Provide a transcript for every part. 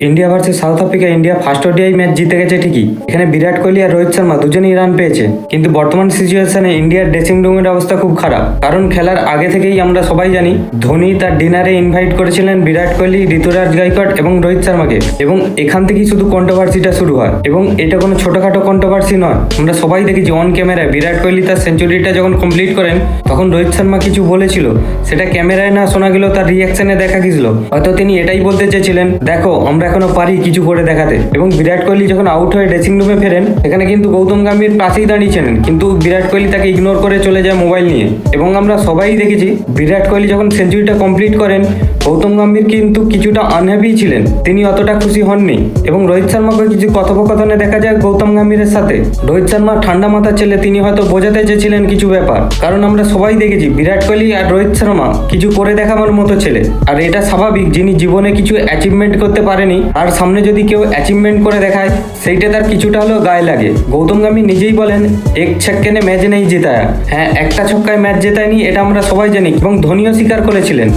India versus South Africa India first ODI match জিতে গেছে ঠিকই। এখানে বিরাট কোহলি আর রোহিত শর্মা দুজনেই রান পেয়েছে। কিন্তু বর্তমান সিচুয়েশনে ইন্ডিয়ার ড্রেসিং রুমের অবস্থা খুব খারাপ। কারণ খেলার আগে থেকেই আমরা সবাই জানি, ধোনি তার ডিনারে ইনভাইট করেছিলেন বিরাট কোহলি, ঋতুরাজ গাইকট এবং রোহিত শর্মাকে। এবং এখান থেকেই শুধু কন্ট্রোভার্সিটা শুরু হয়। এবং এটা কোনো ছোটখাটো কন্ট্রোভার্সি নয়। আমরা সবাই দেখেছি অন ক্যামেরায় বিরাট কোহলি তার সেঞ্চুরিটা যখন কমপ্লিট করেন, তখন রোহিত শর্মা কিছু বলেছিল। সেটা ক্যামেরায় না শোনা গেলেও তার রিয়াকশনে দেখা গেছিল। হয়তো তিনি এটাই বলতে চেয়েছিলেন, দেখো, আমরা এখনও পারি কিছু করে দেখাতে। এবং বিরাট কোহলি যখন আউট হয়ে ড্রেসিং রুমে ফেরেন সেখানে কিন্তু গৌতম গম্ভীর পাশেই দাঁড়িয়েছিলেন কিন্তু বিরাট কোহলি তাকে ইগনোর করে চলে যায় মোবাইল নিয়ে। এবং আমরা সবাই দেখেছি, বিরাট কোহলি যখন সেঞ্চুরিটা কমপ্লিট করেন, গৌতম গম্ভীর কিন্তু কিছুটা আনহ্যাপি ছিলেন। তিনি অতটা খুশি হননি। এবং রোহিত শর্মাকে কিছু কথোপকথনে দেখা যায় গৌতম গম্ভীরের সাথে। রোহিত শর্মা ঠান্ডা মাথার ছেলে, তিনি হয়তো বোঝাতে চেয়েছিলেন কিছু ব্যাপার। কারণ আমরা সবাই দেখেছি, বিরাট কোহলি আর রোহিত শর্মা কিছু করে দেখাবার মতো ছেলে। আর এটা স্বাভাবিক, যিনি জীবনে কিছু অ্যাচিভমেন্ট করতে পারেনি আর সামনে যদি কেউ অ্যাচিভমেন্ট করে দেখায় সেইটা তার কিছুটা হলেও গায়ে লাগে গৌতম গম্ভীর নিজেই বলেন এক ছক্কেনে ম্যাচ নেই জেতায়া হ্যাঁ একটা ছক্কায় ম্যাচ জেতায়নি এটা আমরা সবাই জানি এবং ধোনিও স্বীকার করেছিলেন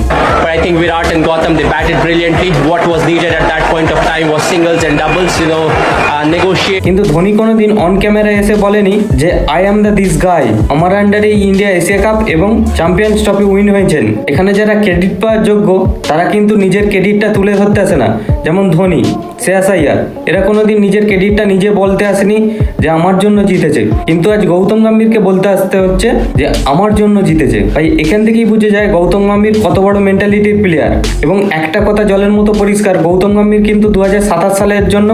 I think Virat and Gotham they batted brilliantly. What was needed at that point of time was singles and doubles. You know, uh, negotiate. কিন্তু ধোনি কোনোদিন অন ক্যামেরায় এসে বলেনি যে I am the this guy আমার আন্ডারে ইন্ডিয়া এশিয়া কাপ এবং champions trophy win হয়েছেন এখানে যারা ক্রেডিট পাওয়ার যোগ্য তারা কিন্তু নিজের ক্রেডিটটা তুলে ধরতে আসে না যেমন ধোনি। শ্রেয়াস আইয়ার এরা কোনোদিন নিজের ক্রেডিটটা নিজে বলতে আসেনি যে আমার জন্য জিতেছে। কিন্তু আজ গৌতম গম্ভীরকে বলতে আসতে হচ্ছে যে আমার জন্য জিতেছে। তাই এখান থেকেই বুঝে যায় গৌতম গম্ভীর কত বড় মেন্টালিটির প্লেয়ার এবং একটা কথা জলের মতো পরিষ্কার, গৌতম গম্ভীর কিন্তু দু হাজার সাতাশ সালের জন্য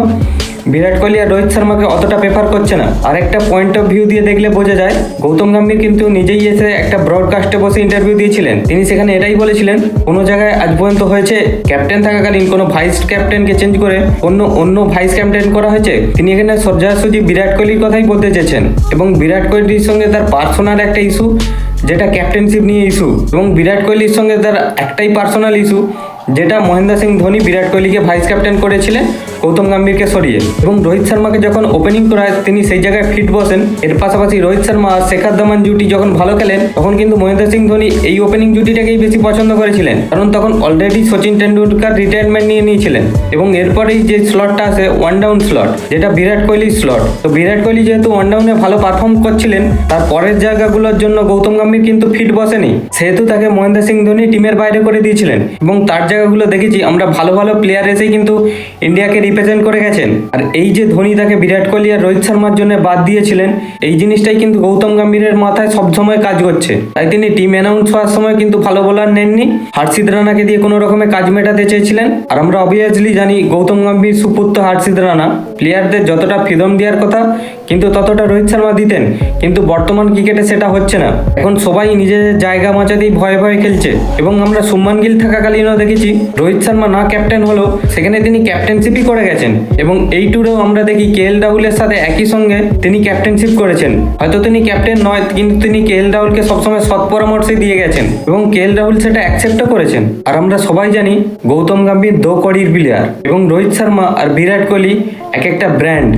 বিরাট কোহলি আর রোহিত শর্মাকে অতটা প্রেফার করছে না। আর একটা পয়েন্ট অফ ভিউ দিয়ে দেখলে বোঝা যায়, গৌতম গম্ভীর কিন্তু নিজেই এসে একটা ব্রডকাস্টে বসে ইন্টারভিউ দিয়েছিলেন। তিনি সেখানে এটাই বলেছিলেন, কোনো জায়গায় আজ পর্যন্ত হয়েছে ক্যাপ্টেন থাকাকালীন কোনো ভাইস ক্যাপ্টেনকে চেঞ্জ করে অন্য অন্য ভাইস ক্যাপ্টেন করা হয়েছে। তিনি এখানে সোজাসুজি বিরাট কোহলির কথাই বলতে চেয়েছেন। এবং বিরাট কোহলির সঙ্গে তার পার্সোনাল একটা ইস্যু যেটা ক্যাপ্টেনশিপ নিয়ে ইস্যু এবং বিরাট কোহলির সঙ্গে তার একটাই পার্সোনাল ইস্যু যেটা মহেন্দ্র সিং ধোনি, বিরাট কোহলিকে ভাইস ক্যাপ্টেন করেছিলেন, গৌতম গম্ভীরকে সরিয়ে। এবং রোহিত শর্মাকে যখন ওপেনিং করায়, তিনি সেই জায়গায় ফিট বসেন। এর পাশাপাশি রোহিত শর্মা আর শেখার ধামান জুটি যখন ভালো খেলেন, তখন কিন্তু মহেন্দ্র সিং ধোনি এই ওপেনিং জুটিটাকেই বেশি পছন্দ করেছিলেন। কারণ তখন অলরেডি সচিন টেন্ডুলকার রিটায়ারমেন্ট নিয়ে নিয়েছিলেন। এবং এরপরেই যে স্লটটা আছে ওয়ান ডাউন স্লট যেটা বিরাট কোহলির স্লট তো বিরাট কোহলি যেহেতু ওয়ান ডাউনে ভালো পারফর্ম করছিলেন, তার পরের জায়গাগুলোর জন্য গৌতম গম্ভীর কিন্তু ফিট বসেনি। সেহেতু তাকে মহেন্দ্র সিং ধোনি টিমের বাইরে করে দিয়েছিলেন। এবং তার জায়গাগুলো দেখেছি, আমরা ভালো ভালো প্লেয়ার এসেই কিন্তু ইন্ডিয়াকে রিপ্রেজেন্ট করে গেছেন। আর এই যে ধোনি তাকে বিরাট কোহলি আর রোহিত শর্মার জন্য বাদ দিয়েছিলেন, এই জিনিসটাই কিন্তু গৌতম গম্ভীরের মাথায় সবসময় কাজ করছে। তাই তিনি টিম অ্যানাউন্স হওয়ার সময় কিন্তু ভালো বোলার নেননি। হার্ষিদ রানাকে দিয়ে কোনো রকমের কাজ মেটাতে চেয়েছিলেন। আর আমরা অবভিয়াসলি জানি গৌতম গম্ভীর সুপুত্র হার্ষিদ রানা। প্লেয়ারদের যতটা ফ্রিদম দেওয়ার কথা, কিন্তু ততটা রোহিত শর্মা দিতেন। কিন্তু বর্তমান ক্রিকেটে সেটা হচ্ছে না। এখন সবাই নিজের জায়গা মাচাতেই ভয়ে ভয়ে খেলছে। এবং আমরা সুম্মান গিল থাকাকালীনও দেখেছি রোহিত শর্মা না ক্যাপ্টেন হলো সেখানে তিনি ক্যাপ্টেনশিপই করে গেছেন এবং এই ট্যুরেও আমরা দেখি কে এল রাহুলের সাথে একই সঙ্গে তিনি ক্যাপ্টেনশিপ করেছেন। হয়তো তিনি ক্যাপ্টেন নয়, কিন্তু তিনি কে এল রাহুলকে সবসময় সৎ পরামর্শই দিয়ে গেছেন এবং কে এল রাহুল সেটা অ্যাকসেপ্টও করেছেন। আর আমরা সবাই জানি গৌতম গম্ভীর দো কড়ির প্লেয়ার এবং রোহিত শর্মা আর বিরাট কোহলি এক একটা ব্র্যান্ড